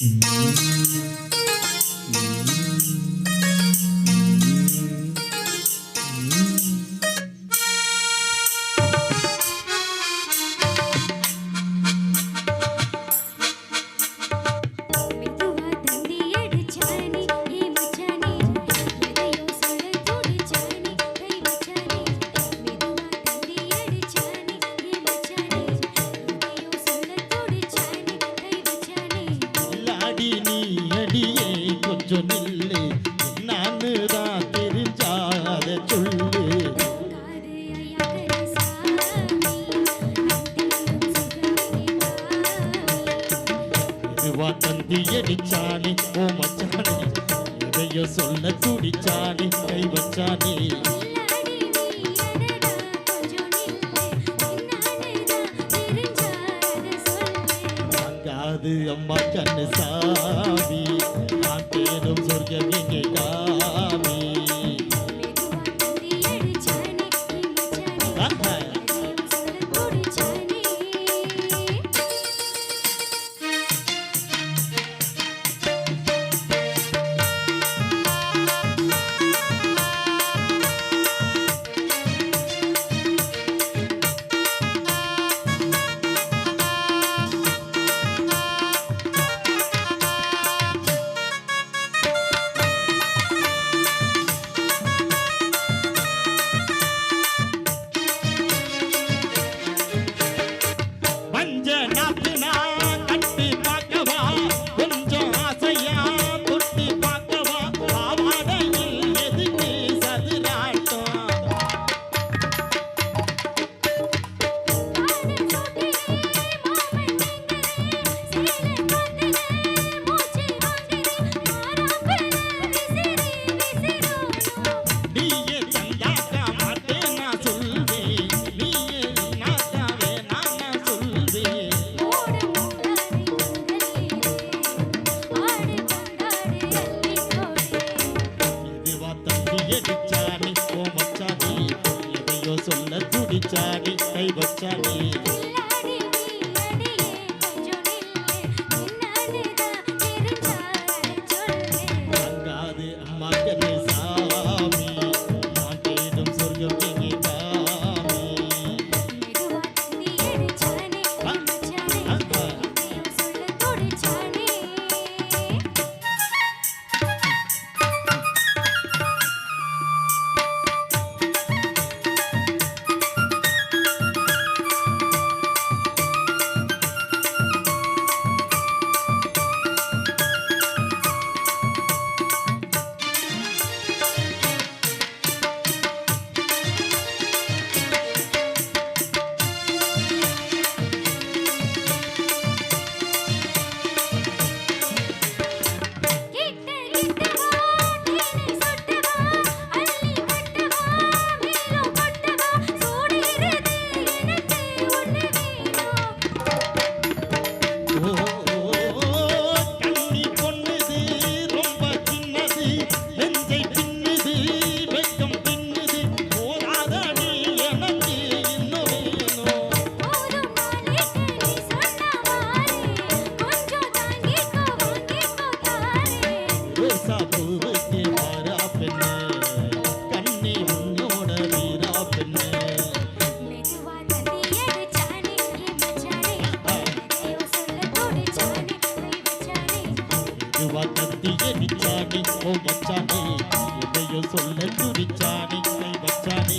Hum. Hum. வா தந்தி அடிச்சானே ஓ மச்சானே இதைய சொல்ல துடிச்சானே கை வச்சானே. வாங்காது அம்மா கண்ணு சாமி நான் தேடும் சொர்க்கம் எங்கே காமி? வெடிச்சாடி ஓ மச்சாடி எதையோ சொல்ல துடிச்சாடி கை வச்சாடி அவ கத்தி எரிச்சானே ஓ மச்சானே உன்னையும் சொல்ல துடிச்சானே கை வச்சானே